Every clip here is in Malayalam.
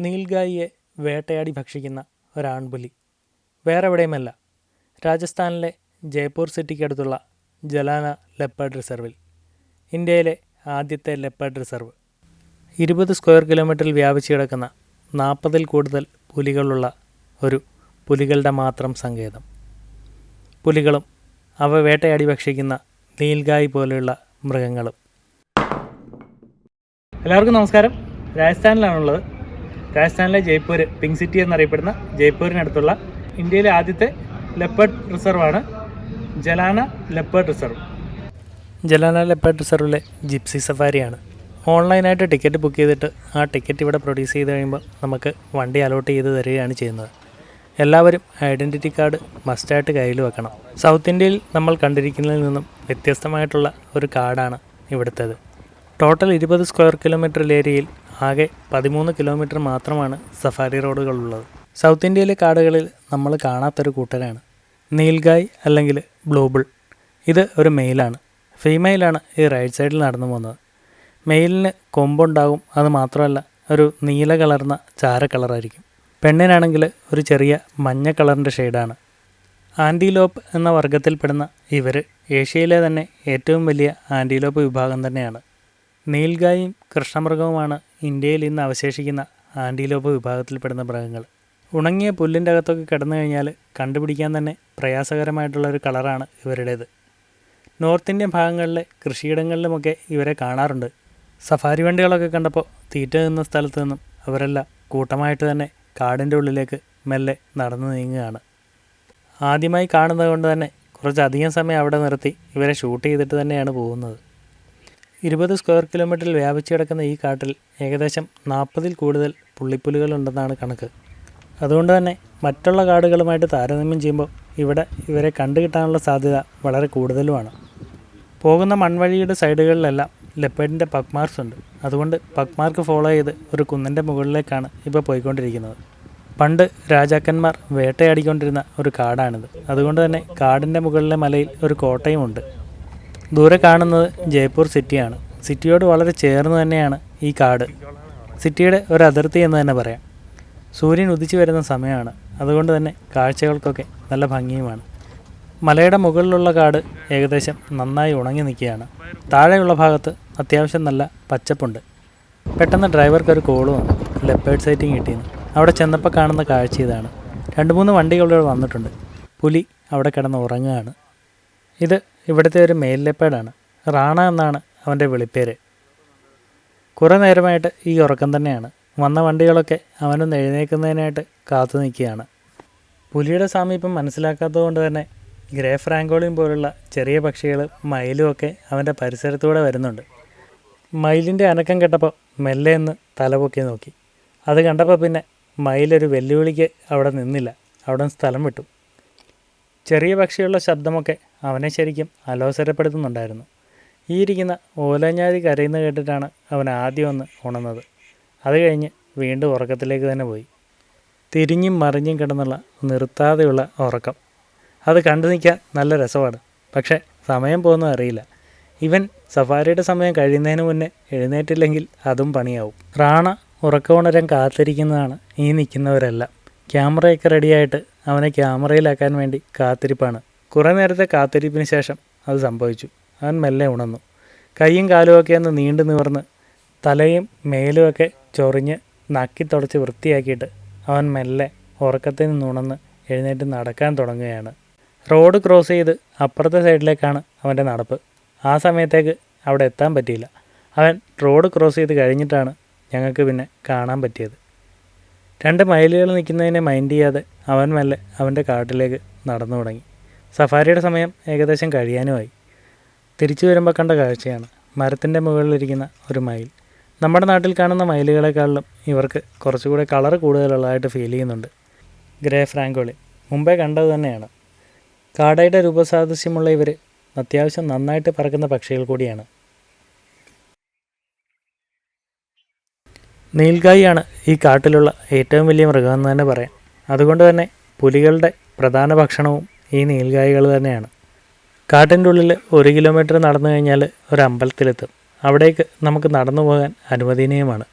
നീൽഗായിയെ വേട്ടയാടി ഭക്ഷിക്കുന്ന ഒരാൺപുലി. വേറെ എവിടെയുമല്ല രാജസ്ഥാനിലെ ജയ്പൂർ സിറ്റിക്കടുത്തുള്ള ജലാന ലെപ്പേഡ് റിസർവിൽ. ഇന്ത്യയിലെ ആദ്യത്തെ ലെപ്പേഡ് റിസർവ്. ഇരുപത് സ്ക്വയർ കിലോമീറ്ററിൽ വ്യാപിച്ചു കിടക്കുന്ന നാൽപ്പതിൽ കൂടുതൽ പുലികളുള്ള ഒരു പുലികളുടെ മാത്രം സങ്കേതം. പുലികളും അവ വേട്ടയാടി ഭക്ഷിക്കുന്ന നീൽഗായി പോലെയുള്ള മൃഗങ്ങളും. എല്ലാവർക്കും നമസ്കാരം. രാജസ്ഥാനിലാണുള്ളത്. രാജസ്ഥാനിലെ ജയ്പൂർ പിങ്ക് സിറ്റി എന്നറിയപ്പെടുന്ന ജയ്പൂരിനടുത്തുള്ള ഇന്ത്യയിലെ ആദ്യത്തെ leopard റിസർവാണ് Jhalana leopard reserve. Jhalana leopard റിസർവിലെ gypsy സഫാരിയാണ്. ഓൺലൈനായിട്ട് ടിക്കറ്റ് ബുക്ക് ചെയ്തിട്ട് ആ ടിക്കറ്റ് ഇവിടെ പ്രൊഡ്യൂസ് ചെയ്ത് കഴിയുമ്പോൾ നമുക്ക് വണ്ടി അലോട്ട് ചെയ്ത് തരികയാണ് ചെയ്യുന്നത്. എല്ലാവരും ഐഡന്റിറ്റി കാർഡ് മസ്റ്റായിട്ട് കയ്യിൽ വെക്കണം. സൗത്ത് ഇന്ത്യയിൽ നമ്മൾ കണ്ടിരിക്കുന്നതിൽ നിന്നും വ്യത്യസ്തമായിട്ടുള്ള ഒരു കാർഡാണ് ഇവിടുത്തേത്. ടോട്ടൽ ഇരുപത് സ്ക്വയർ കിലോമീറ്റർ ഏരിയയിൽ ആകെ പതിമൂന്ന് കിലോമീറ്റർ മാത്രമാണ് സഫാരി റോഡുകളുള്ളത്. സൗത്ത് ഇന്ത്യയിലെ കാടുകളിൽ നമ്മൾ കാണാത്തൊരു കൂട്ടരാണ്. നീൽഗായ് അല്ലെങ്കിൽ ബ്ലൂബിൾ ഇത് ഒരു മെയിലാണ്. ഫീമെയിലാണ് ഈ റൈറ്റ് സൈഡിൽ നടന്നു പോകുന്നത്. മെയിലിന് കൊമ്പുണ്ടാകും. അത് മാത്രമല്ല ഒരു നീല കലർന്ന ചാര കളറായിരിക്കും. പെണ്ണിനാണെങ്കിൽ ഒരു ചെറിയ മഞ്ഞ കളറിന്റെ ഷെയ്ഡാണ്. ആന്റിലോപ്പ് എന്ന വർഗത്തിൽപ്പെടുന്ന ഇവർ ഏഷ്യയിലെ തന്നെ ഏറ്റവും വലിയ ആന്റിലോപ്പ് വിഭാഗം തന്നെയാണ്. നീൽഗായും കൃഷ്ണമൃഗവുമാണ് ഇന്ത്യയിൽ ഇന്ന് അവശേഷിക്കുന്ന ആന്റിലോപ്പ് വിഭാഗത്തിൽപ്പെടുന്ന മൃഗങ്ങൾ. ഉണങ്ങിയ പുല്ലിന്റെ അകത്തൊക്കെ കിടന്നു കഴിഞ്ഞാൽ കണ്ടുപിടിക്കാൻ തന്നെ പ്രയാസകരമായിട്ടുള്ള ഒരു കളറാണ് ഇവരുടേത്. നോർത്ത് ഇന്ത്യൻ ഭാഗങ്ങളിലെ കൃഷിയിടങ്ങളിലുമൊക്കെ ഇവരെ കാണാറുണ്ട്. സഫാരി വണ്ടികളൊക്കെ കണ്ടപ്പോൾ തീറ്റ നിന്ന സ്ഥലത്ത് നിന്നും അവരെല്ലാം കൂട്ടമായിട്ട് തന്നെ കാടിന്റെ ഉള്ളിലേക്ക് മെല്ലെ നടന്നു നീങ്ങുകയാണ്. ആദ്യമായി കാണുന്നത് കൊണ്ട് തന്നെ കുറച്ചധികം സമയം അവിടെ നിർത്തി ഇവരെ ഷൂട്ട് ചെയ്തിട്ട് തന്നെയാണ് പോകുന്നത്. ഇരുപത് സ്ക്വയർ കിലോമീറ്ററിൽ വ്യാപിച്ചു കിടക്കുന്ന ഈ കാട്ടിൽ ഏകദേശം നാൽപ്പതിൽ കൂടുതൽ പുള്ളിപ്പുലികളുണ്ടെന്നാണ് കണക്ക്. അതുകൊണ്ട് തന്നെ മറ്റുള്ള കാടുകളുമായിട്ട് താരതമ്യം ചെയ്യുമ്പോൾ ഇവിടെ ഇവരെ കണ്ടുകിട്ടാനുള്ള സാധ്യത വളരെ കൂടുതലുമാണ്. പോകുന്ന മൺവഴിയുടെ സൈഡുകളിലെല്ലാം ലെപ്പേഡിന്റെ പക്മാർക്സ് ഉണ്ട്. അതുകൊണ്ട് പക്മാർക്ക് ഫോളോ ചെയ്ത് ഒരു കുന്നിന്റെ മുകളിലേക്കാണ് ഇപ്പോൾ പോയിക്കൊണ്ടിരിക്കുന്നത്. പണ്ട് രാജാക്കന്മാർ വേട്ടയാടിക്കൊണ്ടിരുന്ന ഒരു കാടാണിത്. അതുകൊണ്ട് തന്നെ കാടിന്റെ മുകളിലെ മലയിൽ ഒരു കോട്ടയുമുണ്ട്. ദൂരെ കാണുന്നത് ജയ്പൂർ സിറ്റിയാണ്. സിറ്റിയോട് വളരെ ചേർന്ന് തന്നെയാണ് ഈ കാട്. സിറ്റിയുടെ ഒരു അതിർത്തി എന്ന് തന്നെ പറയാം. സൂര്യൻ ഉദിച്ചു വരുന്ന സമയമാണ്. അതുകൊണ്ട് തന്നെ കാഴ്ചകൾക്കൊക്കെ നല്ല ഭംഗിയുമാണ്. മലയുടെ മുകളിലുള്ള കാട് ഏകദേശം നന്നായി ഉണങ്ങി നിൽക്കുകയാണ്. താഴെയുള്ള ഭാഗത്ത് അത്യാവശ്യം നല്ല പച്ചപ്പുണ്ട്. പെട്ടെന്ന് ഡ്രൈവർക്ക് ഒരു കോൾ വന്നു. ലെപ്പേർഡ് സൈറ്റിംഗ് കിട്ടിയെന്ന്. അവിടെ ചെന്നപ്പോൾ കാണുന്ന കാഴ്ച ഇതാണ്. രണ്ട് മൂന്ന് വണ്ടികളിവിടെ വന്നിട്ടുണ്ട്. പുലി അവിടെ കിടന്ന് ഉറങ്ങുകയാണ്. ഇത് ഇവിടുത്തെ ഒരു മെയിൽ റാണ എന്നാണ് അവന്റെ വിളിപ്പേര്. കുറേ നേരമായിട്ട് ഈ ഉറക്കം തന്നെയാണ്. വന്ന വണ്ടികളൊക്കെ അവനൊന്ന് എഴുന്നേൽക്കുന്നതിനായിട്ട് കാത്തു നിൽക്കുകയാണ്. പുലിയുടെ സാമീപ്യം മനസ്സിലാക്കാത്തതുകൊണ്ട് തന്നെ ഗ്രേ ഫ്രാങ്കോളിയും പോലുള്ള ചെറിയ പക്ഷികൾ മയിലും ഒക്കെ അവന്റെ പരിസരത്തൂടെ വരുന്നുണ്ട്. മയിലിന്റെ അനക്കം കേട്ടപ്പോൾ മെല്ലെ എന്ന് തലപൊക്കി നോക്കി. അത് കണ്ടപ്പോൾ പിന്നെ മയിലൊരു വെല്ലുവിളിക്ക് അവിടെ നിന്നില്ല. അവിടെ സ്ഥലം വിട്ടു. ചെറിയ പക്ഷിയുള്ള ശബ്ദമൊക്കെ അവനെ ശരിക്കും അലോസരപ്പെടുത്തുന്നുണ്ടായിരുന്നു. ഈ ഇരിക്കുന്ന ഓലഞ്ഞാതി കരയുന്ന കേട്ടിട്ടാണ് അവൻ ആദ്യം ഒന്ന് ഉണർന്നത്. അത് കഴിഞ്ഞ് വീണ്ടും ഉറക്കത്തിലേക്ക് തന്നെ പോയി. തിരിഞ്ഞും മറിഞ്ഞും കിടന്നുള്ള നിർത്താതെയുള്ള ഉറക്കം. അത് കണ്ടു നിൽക്കാൻ നല്ല രസമാണ്. പക്ഷേ സമയം പോകുന്ന അറിയില്ല. ഇവൻ സഫാരിയുടെ സമയം കഴിയുന്നതിന് മുന്നേ എഴുന്നേറ്റില്ലെങ്കിൽ അതും പണിയാവും. റാണ ഉറക്കമുണരാൻ കാത്തിരിക്കുന്നതാണ് ഈ നിൽക്കുന്നവരെല്ലാം. ക്യാമറയൊക്കെ റെഡിയായിട്ട് അവനെ ക്യാമറയിലാക്കാൻ വേണ്ടി കാത്തിരിപ്പാണ്. കുറേ നേരത്തെ കാത്തിരിപ്പിന് ശേഷം അത് സംഭവിച്ചു. അവൻ മെല്ലെ ഉണർന്നു. കൈയും കാലുമൊക്കെ ഒന്ന് നീണ്ടു നിവർന്ന് തലയും മേലുമൊക്കെ ചൊറിഞ്ഞ് നക്കി തുടച്ച് വൃത്തിയാക്കിയിട്ട് അവൻ മെല്ലെ ഉറക്കത്തിൽ നിന്ന് ഉണർന്ന് എഴുന്നേറ്റ് നടക്കാൻ തുടങ്ങുകയാണ്. റോഡ് ക്രോസ് ചെയ്ത് അപ്പുറത്തെ സൈഡിലേക്കാണ് അവന്റെ നടപ്പ്. ആ സമയത്തേക്ക് അവിടെ എത്താൻ പറ്റിയില്ല. അവൻ റോഡ് ക്രോസ് ചെയ്ത് കഴിഞ്ഞിട്ടാണ് ഞങ്ങൾക്ക് പിന്നെ കാണാൻ പറ്റിയത്. രണ്ട് മയിലുകൾ നിൽക്കുന്നതിനെ മൈൻഡ് ചെയ്യാതെ അവൻ മെല്ലെ അവന്റെ കാട്ടിലേക്ക് നടന്നു തുടങ്ങി. സഫാരിയുടെ സമയം ഏകദേശം കഴിയാനുമായി. തിരിച്ചു വരുമ്പോൾ കണ്ട കാഴ്ചയാണ് മരത്തിന്റെ മുകളിലിരിക്കുന്ന ഒരു മയിൽ. നമ്മുടെ നാട്ടിൽ കാണുന്ന മയിലുകളെക്കാളിലും ഇവർക്ക് കുറച്ചുകൂടെ കളർ കൂടുതലുള്ളതായിട്ട് ഫീൽ ചെയ്യുന്നുണ്ട്. Grey francolin. മുമ്പേ കണ്ടത് തന്നെയാണ്. കാടയുടെ രൂപസാദൃശ്യമുള്ള ഇവർ അത്യാവശ്യം നന്നായിട്ട് പറക്കുന്ന പക്ഷികൾ കൂടിയാണ്. നീൽഗായിയാണ് ഈ കാട്ടിലുള്ള ഏറ്റവും വലിയ മൃഗമെന്ന് തന്നെ പറയാം. അതുകൊണ്ട് തന്നെ പുലികളുടെ പ്രധാന ഭക്ഷണവും ഈ നീൽഗായികൾ തന്നെയാണ്. കാട്ടിന്റെ ഉള്ളിൽ ഒരു കിലോമീറ്റർ നടന്നു കഴിഞ്ഞാൽ ഒരു അമ്പലത്തിലെത്തും. അവിടേക്ക് നമുക്ക് നടന്നു പോകാൻ അനുവദനീയമാണ്.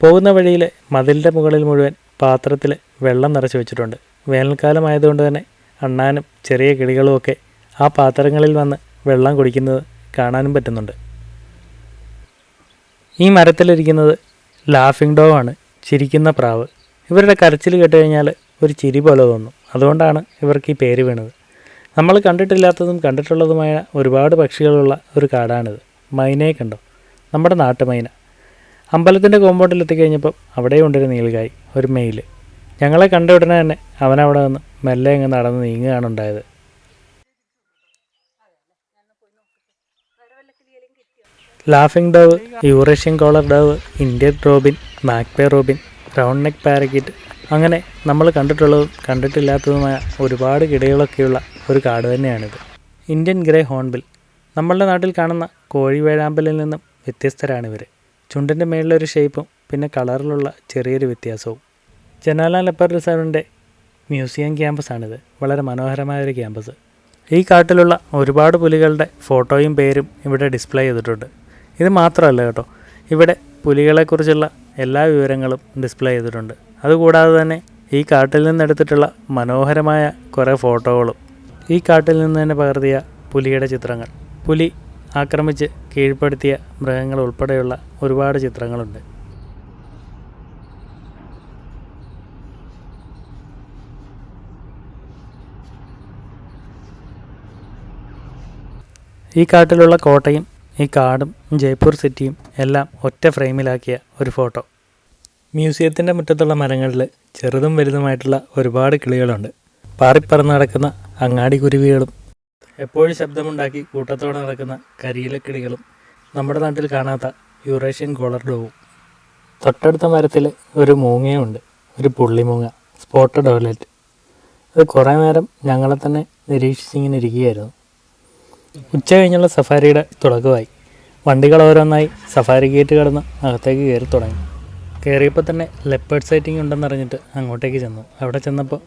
പോകുന്ന വഴിയിൽ മതിലിന്റെ മുകളിൽ മുഴുവൻ പാത്രത്തിൽ വെള്ളം നിറച്ച് വെച്ചിട്ടുണ്ട്. വേനൽക്കാലമായതുകൊണ്ട് തന്നെ അണ്ണാനും ചെറിയ കിളികളുമൊക്കെ ആ പാത്രങ്ങളിൽ വന്ന് വെള്ളം കുടിക്കുന്നത് കാണാനും പറ്റുന്നുണ്ട്. ഈ മരത്തിലിരിക്കുന്നത് ലാഫിംഗ് ഡോ ആണ് ചിരിക്കുന്ന പ്രാവ്. ഇവരുടെ കരച്ചിൽ കേട്ട് കഴിഞ്ഞാൽ ഒരു ചിരി പോലെ തോന്നും. അതുകൊണ്ടാണ് ഇവർക്ക് ഈ പേര് വീണത്. നമ്മൾ കണ്ടിട്ടില്ലാത്തതും കണ്ടിട്ടുള്ളതുമായ ഒരുപാട് പക്ഷികളുള്ള ഒരു കാടാണിത്. മൈനയെ കണ്ടോ? നമ്മുടെ നാട്ടുമൈന. അമ്പലത്തിന്റെ കോമ്പൗണ്ടിൽ എത്തിക്കഴിഞ്ഞപ്പോൾ അവിടെയും ഉണ്ടൊരു നീൽകായി ഒരു മെയിൽ. ഞങ്ങളെ കണ്ട ഉടനെ തന്നെ അവനവിടെ നിന്ന് മെല്ലെ അങ്ങ് നടന്ന് നീങ്ങുകയാണ് laughing dove Eurasian collared dove Indian robin magpie robin round neck parakeet അങ്ങനെ നമ്മൾ കണ്ടിട്ടുള്ളതും കണ്ടിട്ടില്ലാത്തതുമായ ഒരുപാട് കിടകളൊക്കെയുള്ള ഒരു കാട് തന്നെയാണിത്. ഇന്ത്യൻ ഗ്രേ ഹോൺബിൽ നമ്മളുടെ നാട്ടിൽ കാണുന്ന കോഴി വേഴാമ്പലിൽ നിന്നും വ്യത്യസ്തരാണിവർ ചുണ്ടിന്റെ മേളിലൊരു ഷേപ്പും പിന്നെ കളറിലുള്ള ചെറിയൊരു വ്യത്യാസവും. ജനാല ലെപ്പർ റിസർവിന്റെ മ്യൂസിയം ക്യാമ്പസാണിത് വളരെ മനോഹരമായ ഒരു ക്യാമ്പസ് ഈ കാട്ടിലുള്ള ഒരുപാട് പുലികളുടെ ഫോട്ടോയും പേരും ഇവിടെ ഡിസ്പ്ലേ ചെയ്തിട്ടുണ്ട്. ഇത് മാത്രമല്ല കേട്ടോ. ഇവിടെ പുലികളെക്കുറിച്ചുള്ള എല്ലാ വിവരങ്ങളും ഡിസ്പ്ലേ ചെയ്തിട്ടുണ്ട്. അതുകൂടാതെ തന്നെ ഈ കാട്ടിൽ നിന്നെടുത്തിട്ടുള്ള മനോഹരമായ കുറേ ഫോട്ടോകളും ഈ കാട്ടിൽ നിന്ന് തന്നെ പകർത്തിയ പുലിയുടെ ചിത്രങ്ങൾ പുലി ആക്രമിച്ച് കീഴ്പ്പെടുത്തിയ മൃഗങ്ങൾ ഉൾപ്പെടെയുള്ള ഒരുപാട് ചിത്രങ്ങളുണ്ട്. ഈ കാട്ടിലുള്ള കോട്ടയും ഈ കാടും ജയ്പൂർ സിറ്റിയും എല്ലാം ഒറ്റ ഫ്രെയിമിലാക്കിയ ഒരു ഫോട്ടോ. മ്യൂസിയത്തിന്റെ മുറ്റത്തുള്ള മരങ്ങളിൽ ചെറുതും വലുതുമായിട്ടുള്ള ഒരുപാട് കിളികളുണ്ട്. പാറിപ്പറന്ന് നടക്കുന്ന അങ്ങാടി കുരുവികളും എപ്പോഴും ശബ്ദമുണ്ടാക്കി കൂട്ടത്തോടെ നടക്കുന്ന കരിയിലക്കിളികളും നമ്മുടെ നാട്ടിൽ കാണാത്ത യൂറേഷ്യൻ കോളർ ഡോവും. തൊട്ടടുത്ത മരത്തിൽ ഒരു മൂങ്ങയുണ്ട് ഒരു പുള്ളിമൂങ്ങ സ്പോട്ടഡ് ഡോലറ്റ് അത് കുറേ നേരം ഞങ്ങളെ തന്നെ നിരീക്ഷിച്ചിങ്ങനെ ഇരിക്കുകയായിരുന്നു. ഉച്ച കഴിഞ്ഞുള്ള സഫാരിയുടെ തുടക്കമായി. വണ്ടികൾ ഓരോന്നായി സഫാരി ഗേറ്റ് കടന്ന് അകത്തേക്ക് കയറി തുടങ്ങി. കയറിയപ്പോൾ തന്നെ ലെപ്പേർഡ് സൈറ്റിംഗ് ഉണ്ടെന്നറിഞ്ഞിട്ട് അങ്ങോട്ടേക്ക് ചെന്നു. അവിടെ ചെന്നപ്പോൾ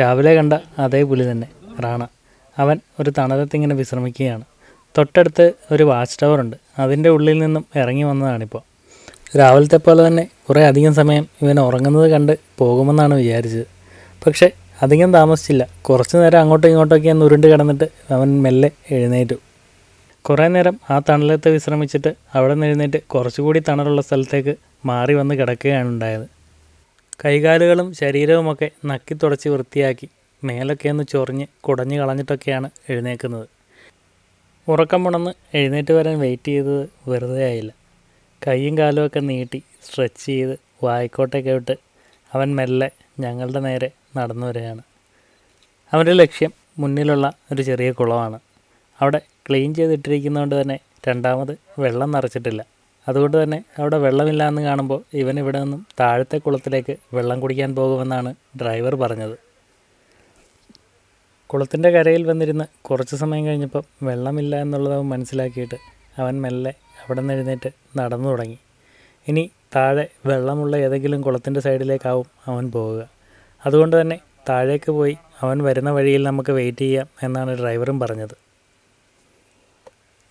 രാവിലെ കണ്ട അതേ പുലി തന്നെ റാണ. അവൻ ഒരു തണലത്തിങ്ങനെ വിശ്രമിക്കുകയാണ്. തൊട്ടടുത്ത് ഒരു വാച്ച് ടവർ ഉണ്ട്. അതിന്റെ ഉള്ളിൽ നിന്നും ഇറങ്ങി വന്നതാണിപ്പോൾ രാവിലത്തെ പോലെ തന്നെ കുറേ അധികം സമയം ഇവൻ ഉറങ്ങുന്നത് കണ്ട് പോകുമെന്നാണ് വിചാരിച്ചത്. പക്ഷേ അധികം താമസിച്ചില്ല. കുറച്ച് നേരം അങ്ങോട്ടും ഇങ്ങോട്ടൊക്കെ ഒന്ന് ഉരുണ്ട് കിടന്നിട്ട് അവൻ മെല്ലെ എഴുന്നേറ്റു. കുറേ നേരം ആ തണലത്ത് വിശ്രമിച്ചിട്ട് അവിടെ നിന്ന് എഴുന്നേറ്റ് കുറച്ചുകൂടി തണലുള്ള സ്ഥലത്തേക്ക് മാറി വന്ന് കിടക്കുകയാണ് ഉണ്ടായത്. കൈകാലുകളും ശരീരവുമൊക്കെ നക്കി തുടച്ച് വൃത്തിയാക്കി മേലൊക്കെ ഒന്ന് ചൊറിഞ്ഞ് കുടഞ്ഞു കളഞ്ഞിട്ടൊക്കെയാണ് എഴുന്നേക്കുന്നത് ഉറക്കം പുണന്ന് എഴുന്നേറ്റ് വരാൻ വെയിറ്റ് ചെയ്തത് വെറുതെ ആയില്ല. കൈയും കാലുമൊക്കെ നീട്ടി സ്ട്രെച്ച് ചെയ്ത് വായിക്കോട്ടൊക്കെ വിട്ട് അവൻ മെല്ലെ ഞങ്ങളുടെ നേരെ നടന്നു വരികയാണ് അവന്റെ ലക്ഷ്യം മുന്നിലുള്ള ഒരു ചെറിയ കുളമാണ്. അവിടെ ക്ലീൻ ചെയ്തിട്ടിരിക്കുന്നതുകൊണ്ട് തന്നെ രണ്ടാമത് വെള്ളം നിറച്ചിട്ടില്ല. അതുകൊണ്ട് തന്നെ അവിടെ വെള്ളമില്ല എന്ന് കാണുമ്പോൾ ഇവൻ ഇവിടെ നിന്നും താഴത്തെ കുളത്തിലേക്ക് വെള്ളം കുടിക്കാൻ പോകുമെന്നാണ് ഡ്രൈവർ പറഞ്ഞത്. കുളത്തിന്റെ കരയിൽ വന്നിരുന്ന് കുറച്ച് സമയം കഴിഞ്ഞപ്പം വെള്ളമില്ല എന്നുള്ളത് അവൻ മനസ്സിലാക്കിയിട്ട് അവൻ മെല്ലെ അവിടെ നിന്ന് എഴുന്നേറ്റ് നടന്നു തുടങ്ങി. ഇനി താഴെ വെള്ളമുള്ള ഏതെങ്കിലും കുളത്തിന്റെ സൈഡിലേക്കാവും അവൻ പോവുക. അതുകൊണ്ട് തന്നെ താഴേക്ക് പോയി അവൻ വരുന്ന വഴിയിൽ നമുക്ക് വെയിറ്റ് ചെയ്യാം എന്നാണ് ഡ്രൈവറും പറഞ്ഞത്.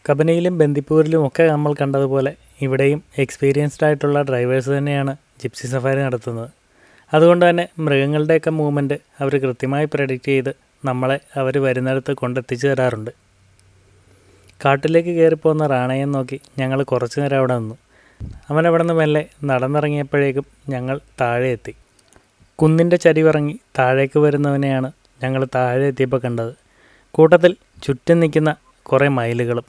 കബനിയിലും ബന്ദിപ്പൂരിലും ഒക്കെ നമ്മൾ കണ്ടതുപോലെ ഇവിടെയും എക്സ്പീരിയൻസ്ഡ് ആയിട്ടുള്ള ഡ്രൈവേഴ്സ് തന്നെയാണ് ജിപ്സി സഫാരി നടത്തുന്നത്. അതുകൊണ്ട് തന്നെ മൃഗങ്ങളുടെയൊക്കെ മൂവ്മെന്റ് അവർ കൃത്യമായി പ്രഡിക്റ്റ് ചെയ്ത് നമ്മളെ അവർ വരുന്നിടത്ത് കൊണ്ടെത്തിച്ചു തരാറുണ്ട്. കാട്ടിലേക്ക് കയറിപ്പോകുന്ന റാണയെ നോക്കി ഞങ്ങൾ കുറച്ചു നേരം അവിടെ നിന്നു. അവൻ അവിടെ നിന്ന് മെല്ലെ നടന്നിറങ്ങിയപ്പോഴേക്കും ഞങ്ങൾ താഴെ എത്തി. കുന്നിന്റെ ചരിവിറങ്ങി താഴേക്ക് വരുന്നവനെയാണ് ഞങ്ങൾ താഴെ എത്തിയപ്പോൾ കണ്ടത്. കൂട്ടത്തിൽ ചുറ്റും നിൽക്കുന്ന കുറേ മയിലുകളും.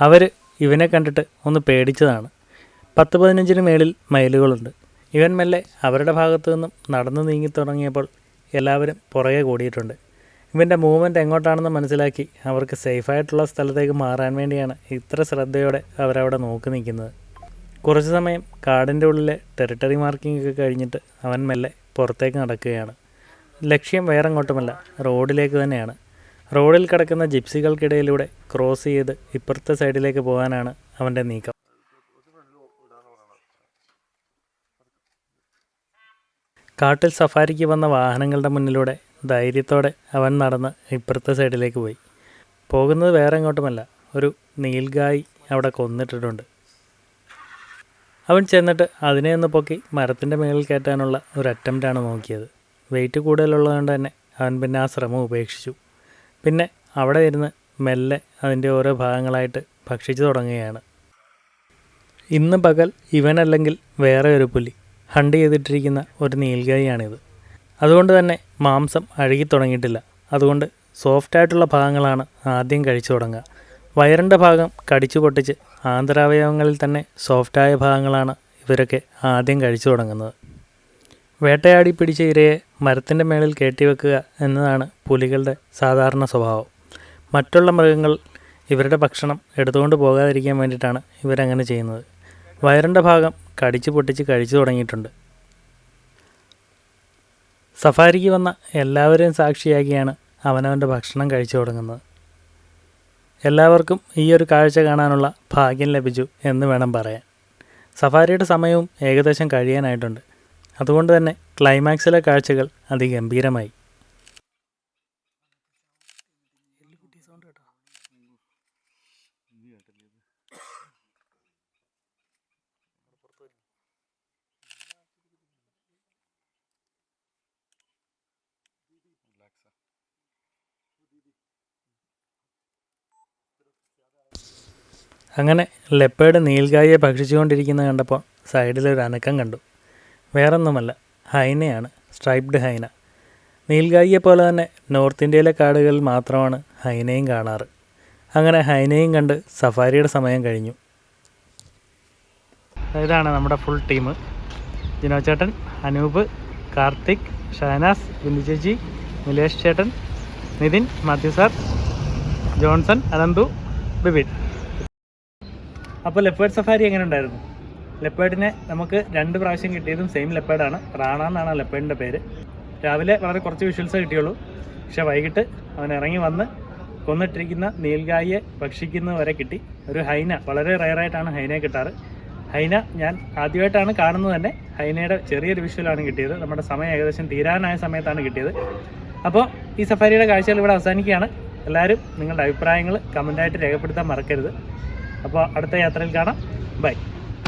അവർ ഇവനെ കണ്ടിട്ട് ഒന്ന് പേടിച്ചതാണ്. പത്ത് പതിനഞ്ചിന് മേളിൽ മയിലുകളുണ്ട്. ഇവൻ മെല്ലെ അവരുടെ ഭാഗത്തു നിന്നും നടന്നു നീങ്ങി തുടങ്ങിയപ്പോൾ എല്ലാവരും പുറകെ കൂടിയിട്ടുണ്ട്. ഇവന്റെ മൂവ്മെന്റ് എങ്ങോട്ടാണെന്ന് മനസ്സിലാക്കി അവർക്ക് സേഫായിട്ടുള്ള സ്ഥലത്തേക്ക് മാറാൻ വേണ്ടിയാണ് ഇത്ര ശ്രദ്ധയോടെ അവരവിടെ നോക്കി നിൽക്കുന്നത്. കുറച്ച് സമയം കാടിന്റെ ഉള്ളിലെ ടെറിട്ടറി മാർക്കിംഗ് ഒക്കെ കഴിഞ്ഞിട്ട് അവൻ മെല്ലെ പുറത്തേക്ക് നടക്കുകയാണ്. ലക്ഷ്യം വേറെ അങ്ങോട്ടുമല്ല റോഡിലേക്ക് തന്നെയാണ്. റോഡിൽ കിടക്കുന്ന ജിപ്സികൾക്കിടയിലൂടെ ക്രോസ് ചെയ്ത് ഇപ്പുറത്തെ സൈഡിലേക്ക് പോകാനാണ് അവന്റെ നീക്കം. കാട്ടിൽ സഫാരിക്ക് വന്ന വാഹനങ്ങളുടെ മുന്നിലൂടെ ധൈര്യത്തോടെ അവൻ നടന്ന് ഇപ്പുറത്തെ സൈഡിലേക്ക് പോയി. പോകുന്നത് വേറെ എങ്ങോട്ടുമല്ല ഒരു നീൽഗായി അവിടെ കൊന്നിട്ടിട്ടുണ്ട്. അവൻ ചെന്നിട്ട് അതിനെ ഒന്ന് പൊക്കി മരത്തിന്റെ മേളിൽ കയറ്റാനുള്ള ഒരു അറ്റംപ്റ്റാണ് നോക്കിയത്. വെയിറ്റ് കൂടുതലുള്ളതുകൊണ്ട് തന്നെ അവൻ പിന്നെ ആ ശ്രമം ഉപേക്ഷിച്ചു. പിന്നെ അവിടെ ഇരുന്ന് മെല്ലെ അതിന്റെ ഓരോ ഭാഗങ്ങളായിട്ട് ഭക്ഷിച്ചു തുടങ്ങുകയാണ്. ഇന്ന് പകൽ ഇവനല്ലെങ്കിൽ വേറെ ഒരു പുലി ഹണ്ട് ചെയ്തിട്ടിരിക്കുന്ന ഒരു നീൽഗായിയാണിത്. അതുകൊണ്ട് തന്നെ മാംസം അഴുകി തുടങ്ങിയിട്ടില്ല. അതുകൊണ്ട് സോഫ്റ്റായിട്ടുള്ള ഭാഗങ്ങളാണ് ആദ്യം കഴിച്ചു തുടങ്ങുക. വയറിന്റെ ഭാഗം കടിച്ചു പൊട്ടിച്ച് ആന്തരാവയവങ്ങളിൽ തന്നെ സോഫ്റ്റായ ഭാഗങ്ങളാണ് ഇവരൊക്കെ ആദ്യം കഴിച്ചു തുടങ്ങുന്നത്. വേട്ടയാടി പിടിച്ച ഇരയെ മരത്തിന്റെ മേളിൽ കയറ്റിവെക്കുക എന്നതാണ് പുലികളുടെ സാധാരണ സ്വഭാവം. മറ്റുള്ള മൃഗങ്ങൾ ഇവരുടെ ഭക്ഷണം എടുത്തുകൊണ്ട് പോകാതിരിക്കാൻ വേണ്ടിയിട്ടാണ് ഇവരങ്ങനെ ചെയ്യുന്നത്. വയറിന്റെ ഭാഗം കടിച്ചു പൊട്ടിച്ച് കഴിച്ചു തുടങ്ങിയിട്ടുണ്ട്. സഫാരിക്ക് വന്ന എല്ലാവരെയും സാക്ഷിയാക്കിയാണ് അവനവന്റെ ഭക്ഷണം കഴിച്ചു തുടങ്ങുന്നത്. എല്ലാവർക്കും ഈ ഒരു കാഴ്ച കാണാനുള്ള ഭാഗ്യം ലഭിച്ചു എന്ന് വേണം പറയാൻ. സഫാരിയുടെ സമയവും ഏകദേശം കഴിയാനായിട്ടുണ്ട്. അതുകൊണ്ട് തന്നെ ക്ലൈമാക്സിലെ കാഴ്ചകൾ അതിഗംഭീരമായി. അങ്ങനെ ലെപ്പേഡ് നീൽഗായിയെ ഭക്ഷിച്ചുകൊണ്ടിരിക്കുന്നത് കണ്ടപ്പോൾ സൈഡിൽ ഒരു അനക്കം കണ്ടു. വേറൊന്നുമല്ല ഹൈനയാണ് സ്ട്രൈപ്ഡ് ഹൈന. നീൽഗായിയെ പോലെ തന്നെ നോർത്ത് ഇന്ത്യയിലെ കാടുകളിൽ മാത്രമാണ് ഹൈനയും കാണാറ്. അങ്ങനെ ഹൈനയും കണ്ട് സഫാരിയുടെ സമയം കഴിഞ്ഞു. ഇതാണ് നമ്മുടെ ഫുൾ ടീം ജിനോ ചേട്ടൻ അനൂപ് കാർത്തിക് ഷഹനാസ് ബിന്ദു നിലേഷ് ചേട്ടൻ Nithin Mathew sir Johnson Ananthu Bibin അപ്പോൾ ലെപ്പേർഡ് സഫാരി എങ്ങനെ ഉണ്ടായിരുന്നു? ലെപ്പേർഡിനെ നമുക്ക് രണ്ട് പ്രാവശ്യം കിട്ടിയതും സെയിം ലെപ്പേർഡാണ് റാണ എന്നാണ് ആ പേര്. രാവിലെ വളരെ കുറച്ച് വിഷ്വൽസേ കിട്ടിയുള്ളൂ. പക്ഷെ വൈകിട്ട് അവൻ ഇറങ്ങി വന്ന് കൊന്നിട്ടിരിക്കുന്ന നീൽഗായിയെ ഭക്ഷിക്കുന്നത് വരെ കിട്ടി. ഒരു ഹൈന വളരെ റയറായിട്ടാണ് ഹൈനയെ കിട്ടാറ്. ഹൈന ഞാൻ ആദ്യമായിട്ടാണ് കാണുന്നത് തന്നെ. ഹൈനയുടെ ചെറിയൊരു വിഷ്വലാണ് കിട്ടിയത്. നമ്മുടെ സമയം ഏകദേശം തീരാനായ സമയത്താണ് കിട്ടിയത്. അപ്പോൾ ഈ സഫാരിയുടെ കാഴ്ചകൾ ഇവിടെ അവസാനിക്കുകയാണ്. എല്ലാവരും നിങ്ങളുടെ അഭിപ്രായങ്ങൾ കമന്റായിട്ട് രേഖപ്പെടുത്താൻ മറക്കരുത്. അപ്പോൾ അടുത്ത യാത്രയിൽ കാണാം. ബൈ.